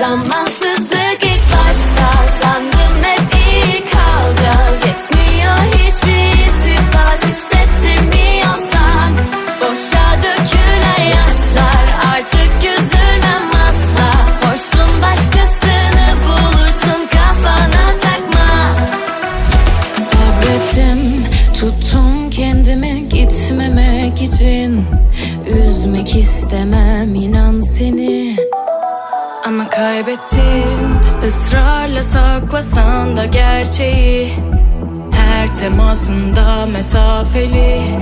Zamansızlık ilk başta. Sandım hep iyi kalacağız. Yetmiyor hiçbir itifat hissettirmiyorsan Boşa dökülen yaşlar. Artık üzülmem asla. Boşsun başkasını bulursun kafana takma. Sabrettim tuttum kendimi gitmemek için. Üzmek istemem inan seni. Ama kaybettim. Israrla saklasan da gerçeği. Her temasında mesafeli